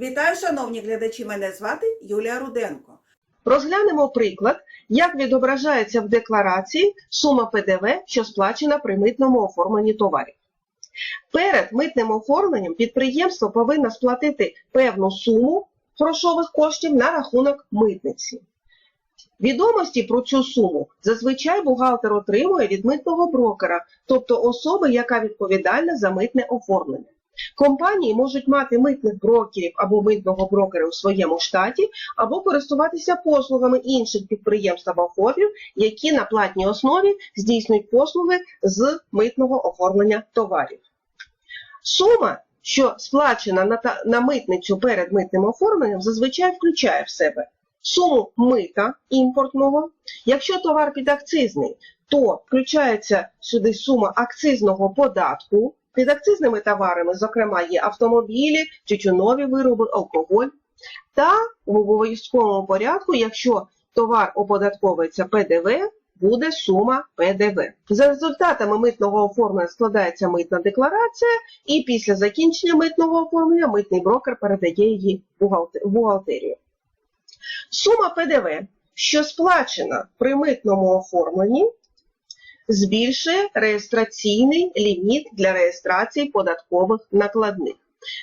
Вітаю, шановні глядачі! Мене звати Юлія Руденко. Розглянемо приклад, як відображається в декларації сума ПДВ, що сплачена при митному оформленні товарів. Перед митним оформленням підприємство повинно сплатити певну суму грошових коштів на рахунок митниці. Відомості про цю суму зазвичай бухгалтер отримує від митного брокера, тобто особи, яка відповідальна за митне оформлення. Компанії можуть мати митних брокерів або митного брокера у своєму штаті, або користуватися послугами інших підприємств або ФОПів, які на платній основі здійснюють послуги з митного оформлення товарів. Сума, що сплачена на, на митницю перед митним оформленням, зазвичай включає в себе суму мита імпортного. Якщо товар підакцизний, то включається сюди сума акцизного податку. Під акцизними товарами, зокрема, є автомобілі, тютюнові вироби, алкоголь. Та в обов'язковому порядку, якщо товар оподатковується ПДВ, буде сума ПДВ. За результатами митного оформлення складається митна декларація, і після закінчення митного оформлення митний брокер передає її в бухгалтерію. Сума ПДВ, що сплачена при митному оформленні, збільшує реєстраційний ліміт для реєстрації податкових накладних.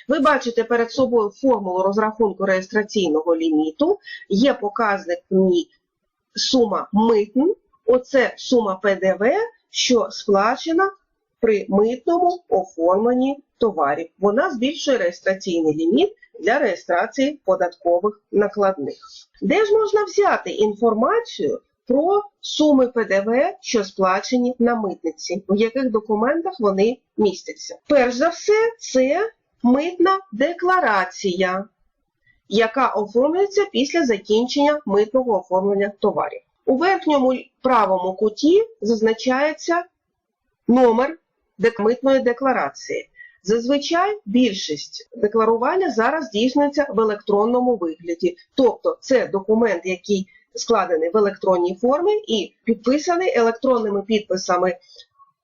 Ви бачите перед собою формулу розрахунку реєстраційного ліміту, є показник в сума митн, оце сума ПДВ, що сплачена при митному оформленні товарів. Вона збільшує реєстраційний ліміт для реєстрації податкових накладних. Де ж можна взяти інформацію про суми ПДВ, що сплачені на митниці, в яких документах вони містяться? Перш за все, це митна декларація, яка оформлюється після закінчення митного оформлення товарів. У верхньому правому куті зазначається номер митної декларації. Зазвичай більшість декларування зараз здійснюється в електронному вигляді, тобто це документ, який складений в електронній формі і підписаний електронними підписами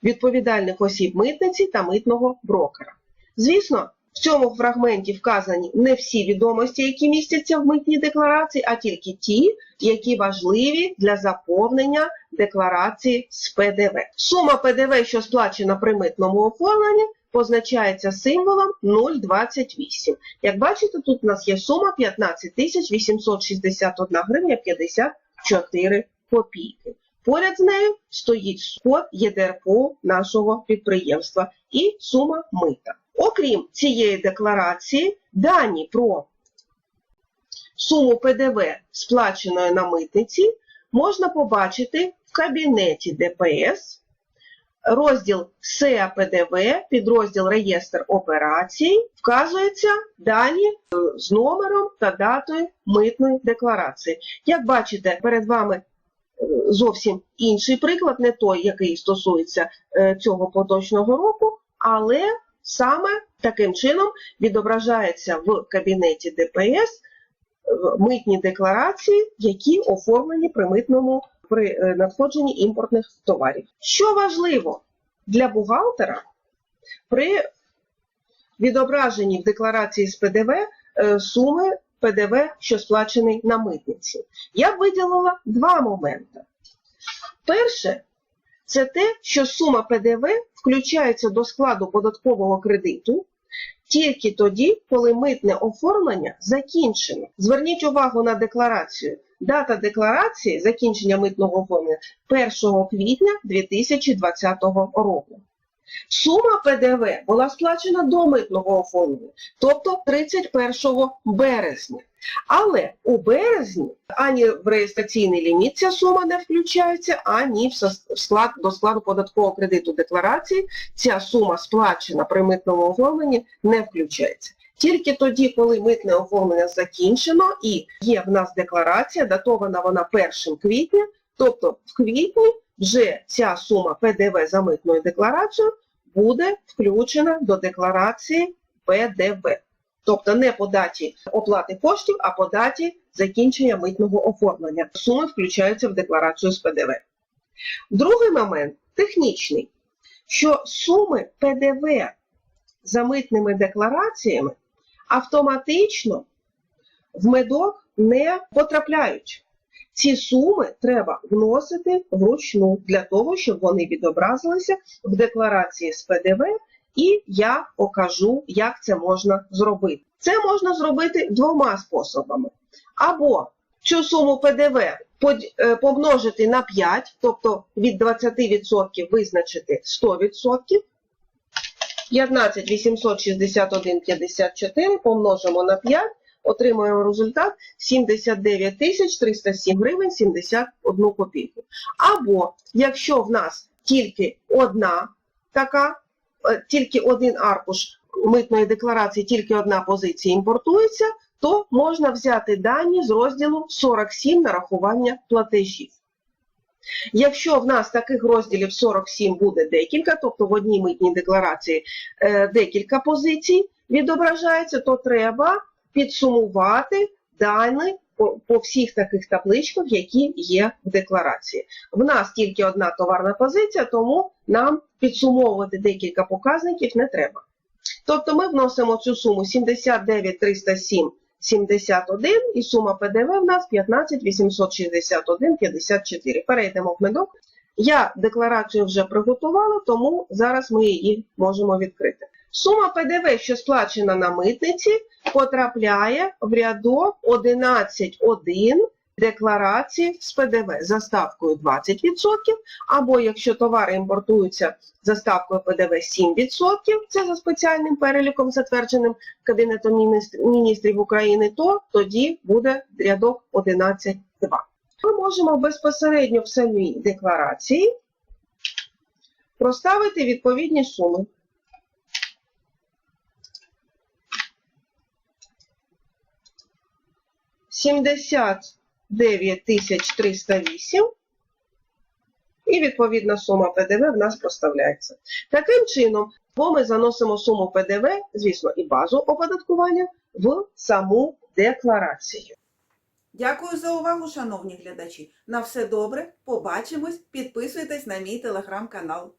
відповідальних осіб митниці та митного брокера. Звісно, в цьому фрагменті вказані не всі відомості, які містяться в митній декларації, а тільки ті, які важливі для заповнення декларації з ПДВ. Сума ПДВ, що сплачена при митному оформленні, позначається символом 0,28. Як бачите, тут у нас є сума 15 861 гривня 54 копійки. Поряд з нею стоїть код ЄДРПО нашого підприємства і сума мита. Окрім цієї декларації, дані про суму ПДВ, сплаченої на митниці, можна побачити в кабінеті ДПС, розділ СЕА ПДВ, підрозділ Реєстр операцій, вказуються дані е, з номером та датою митної декларації. Як бачите, перед вами е, зовсім інший приклад, не той, який стосується е, цього поточного року, але саме таким чином відображається в кабінеті ДПС митні декларації, які оформлені при митному при е, надходженні імпортних товарів. Що важливо для бухгалтера при відображенні в декларації з ПДВ е, суми ПДВ, що сплачений на митниці. Я б виділила два моменти. Перше, це те, що сума ПДВ включається до складу податкового кредиту тільки тоді, коли митне оформлення закінчено. Зверніть увагу на декларацію. Дата декларації закінчення митного оформлення 1 квітня 2020 року. Сума ПДВ була сплачена до митного оформлення, тобто 31 березня. Але у березні ані в реєстраційний ліміт ця сума не включається, ані в склад, до складу податкового кредиту декларації ця сума сплачена при митному оформленні не включається. Тільки тоді, коли митне оформлення закінчено і є в нас декларація, датована вона 1 квітня, тобто в квітні вже ця сума ПДВ за митною декларацією буде включена до декларації ПДВ. Тобто не по даті оплати коштів, а по даті закінчення митного оформлення. Суми включаються в декларацію з ПДВ. Другий момент технічний, що суми ПДВ за митними деклараціями автоматично в медок не потрапляють. Ці суми треба вносити вручну для того, щоб вони відобразилися в декларації з ПДВ, і я покажу, як це можна зробити. Це можна зробити двома способами. Або цю суму ПДВ е, помножити на 5, тобто від 20% визначити 100%. 15 861 54 помножимо на 5, отримуємо результат 79 тисяч 307 гривень 71 копійку. Або якщо в нас тільки одна така, е, тільки один аркуш митної декларації, тільки одна позиція імпортується, то можна взяти дані з розділу 47 нарахування платежів. Якщо в нас таких розділів 47 буде декілька, тобто в одній митній декларації е, декілька позицій відображається, то треба підсумувати дані по, всіх таких табличках, які є в декларації. В нас тільки одна товарна позиція, тому нам підсумовувати декілька показників не треба. Тобто ми вносимо цю суму 79 307 71 і сума ПДВ в нас 15 861 54. Перейдемо в медок. Я декларацію вже приготувала, тому зараз ми її можемо відкрити. Сума ПДВ, що сплачена на митниці, потрапляє в рядок 11.1 декларації з ПДВ за ставкою 20%, або якщо товари імпортуються за ставкою ПДВ 7%, це за спеціальним переліком, затвердженим Кабінетом міністрів України, то тоді буде рядок 11.2. Ми можемо безпосередньо в самій декларації проставити відповідні суми. Сімдесят 9308 і відповідна сума ПДВ в нас проставляється. Таким чином, бо ми заносимо суму ПДВ, звісно, і базу оподаткування в саму декларацію. Дякую за увагу, шановні глядачі. На все добре. Побачимось. Підписуйтесь на мій телеграм-канал.